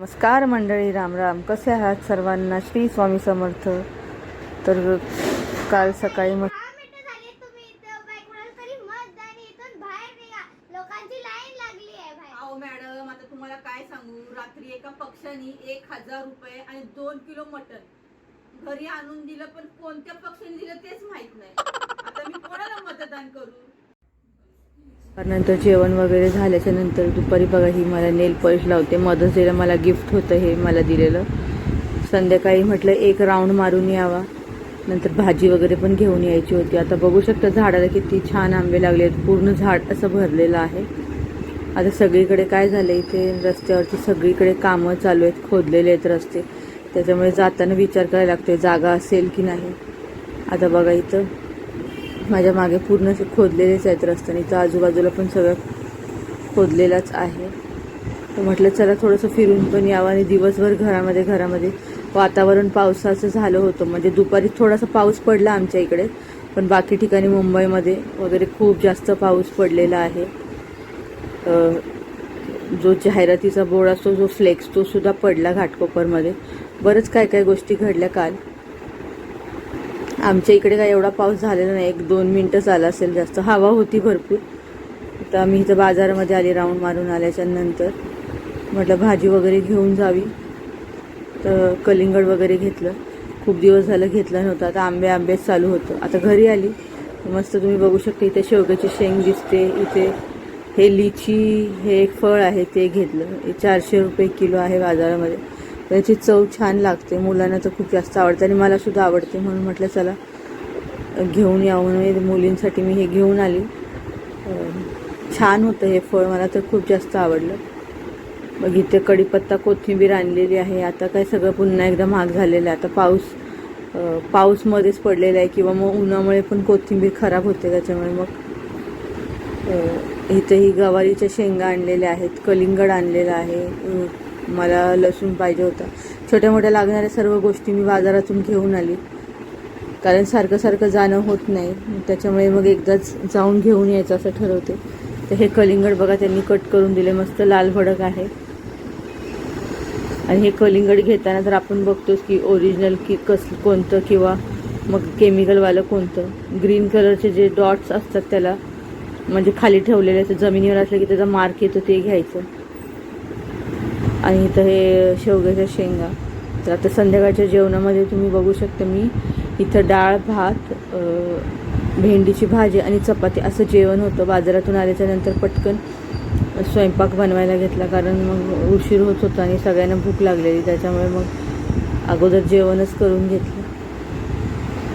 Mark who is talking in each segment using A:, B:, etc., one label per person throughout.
A: नमस्कार मंडळी राम राम. कसे आहात सर्वांना? श्री स्वामी समर्थ. तर काल सकाळी मग
B: दहा मिनिटं झाली तुम्ही इथं बाईक म्हणाल तरी मत आणि इथून बाहेर निघा. लोकांची लाईन लागली आहे बाहेर.
C: अहो मॅडम आता तुम्हाला काय सांगू? रात्री एका पक्षाने एक हजार रुपये आणि दोन किलो मटन घरी आणून दिलं पण कोणत्या पक्षाने दिलं तेच माहीत नाही. आता मी कोणाला मतदान करू?
A: नंतर जेवण वगैरे झाल्याच्यानंतर दुपारी बघा ही मला नेल पॉलिश लावते. मदर्स डेला मला गिफ्ट होतं हे मला दिलेलं. संध्याकाळी म्हटलं एक राऊंड मारून यावा. नंतर भाजी वगैरे पण घेऊन यायची होती. आता बघू शकता झाडाला किती छान आंबे लागले आहेत. पूर्ण झाड असं भरलेलं आहे. आता सगळीकडे काय झालं? इथे रस्त्यावरती सगळीकडे कामं चालू आहेत. खोदलेले आहेत रस्ते. त्याच्यामुळे जाताना विचार करायला लागतोय जागा असेल की नाही. आता बघा इथं माझ्या मागे पूर्ण असे खोदलेलेच आहेत रस्त्याने तर आजूबाजूला पण सगळं खोदलेलाच आहे. तर म्हटलं चला थोडंसं फिरून पण यावं आणि दिवसभर घरामध्ये घरामध्ये वातावरण पावसाचं झालं होतं. म्हणजे दुपारी थोडासा पाऊस पडला आमच्या इकडे पण बाकी ठिकाणी मुंबईमध्ये वगैरे खूप जास्त पाऊस पडलेला आहे. जो जाहिरातीचा बोर्ड असतो जो फ्लेक्स तो सुद्धा पडला घाटकोपरमध्ये. बरंच काय काय गोष्टी घडल्या काल. आमच्या इकडे काय एवढा पाऊस झालेला नाही. एक दोन मिनटं झाला असेल जास्त. हवा होती भरपूर. तर आम्ही इथं बाजारामध्ये आली राऊंड मारून आल्याच्यानंतर. म्हटलं भाजी वगैरे घेऊन जावी. तर कलिंगड वगैरे घेतलं. खूप दिवस झालं घेतलं नव्हतं. आता आंबे आंबेच चालू होतं. आता घरी आली. मस्त तुम्ही बघू शकता इथे शेवग्याची शेंग दिसते. इथे हे लिची हे एक फळ आहे ते घेतलं. हे चारशे रुपये किलो आहे बाजारामध्ये. त्याची चव छान लागते. मुलांना तर खूप जास्त आवडते आणि मलासुद्धा आवडते म्हणून म्हटलं चला घेऊन यावं मुलींसाठी मी हे घेऊन आली. छान होतं हे फळ मला तर खूप जास्त आवडलं. मग इथे कढीपत्ता कोथिंबीर आणलेली आहे. आता काय सगळं पुन्हा एकदा महाग झालेलं आहे. आता पाऊस पाऊसमध्येच पडलेला आहे किंवा मग उन्हामुळे पण कोथिंबीर खराब होते त्याच्यामुळे मग इथेही इथे ही गवारीच्या शेंगा आणलेल्या आहेत कलिंगड आणलेलं आहे. मला लसूण पाहिजे होता. छोट्या मोठ्या लागणाऱ्या सर्व गोष्टी मी बाजारातून घेऊन आली. कारण सारखं सारखं जाणं होत नाही. त्याच्यामुळे मग एकदाच जाऊन घेऊन यायचं असं ठरवते. तर हे कलिंगड बघा त्यांनी कट करून दिले. मस्त लाल भडक आहे. आणि हे कलिंगड घेताना तर आपण बघतोच की ओरिजिनल की कस कोणतं किंवा मग केमिकलवालं कोणतं. ग्रीन कलरचे जे डॉट्स असतात त्याला म्हणजे खाली ठेवलेले असं जमिनीवर असलं की त्याचा मार्क येतो ते घ्यायचं. आणि इथं हे शेवग्याच्या शेंगा. तर आता संध्याकाळच्या जेवणामध्ये तुम्ही बघू शकता मी इथं डाळ भात भेंडीची भाजी आणि चपाती. असं जेवण होतं. बाजारातून आल्याच्यानंतर पटकन स्वयंपाक बनवायला घेतला. कारण मग उशीर होत होता आणि सगळ्यांना भूक लागलेली. त्याच्यामुळे मग अगोदर जेवणच करून घेतलं.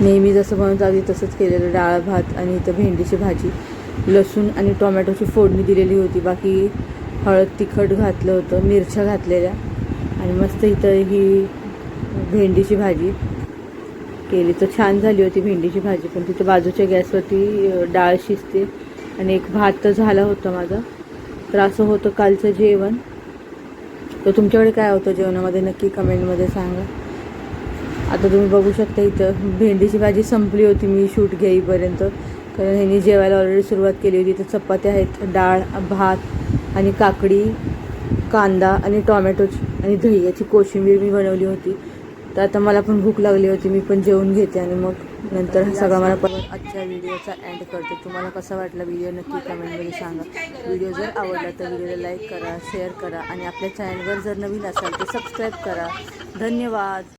A: नेहमी जसं बनवतो आधी तसंच केलेलं. डाळ भात आणि इथं भेंडीची भाजी. लसूण आणि टोमॅटोची फोडणी दिलेली होती. बाकी हळद तिखट घातलं होतं मिरच्या घातलेल्या. आणि मस्त इथं ही भेंडीची भाजी केली. तर छान झाली होती भेंडीची भाजी. पण तिथं बाजूच्या गॅसवरती डाळ शिजते. आणि एक भात तर झाला होता माझा. तर असं होतं कालचं जेवण. तर तुमच्याकडे काय होतं जेवणामध्ये? नक्की कमेंटमध्ये सांगा. आता तुम्ही बघू शकता इथं भेंडीची भाजी संपली होती. मी शूट घेईपर्यंत. कारण ह्यांनी जेवायला ऑलरेडी सुरुवात केली होती. तर चपात्या आहेत डाळ भात आणि काकडी कांदा आणि टॉमॅटोची आणि दही याची कोशिंबीर मी बनवली होती. तर आता मला पण भूक लागली होती मी पण जेवून घेते आणि मग नंतर हा सगळा मला पण आजच्या व्हिडिओचा एंड करते. तुम्हाला कसा वाटला व्हिडिओ नक्की कमेंटमध्ये सांगा. व्हिडिओ जर आवडला तर व्हिडिओला लाईक करा शेअर करा आणि आपल्या चॅनलवर जर नवीन असाल तर सबस्क्राईब करा. धन्यवाद.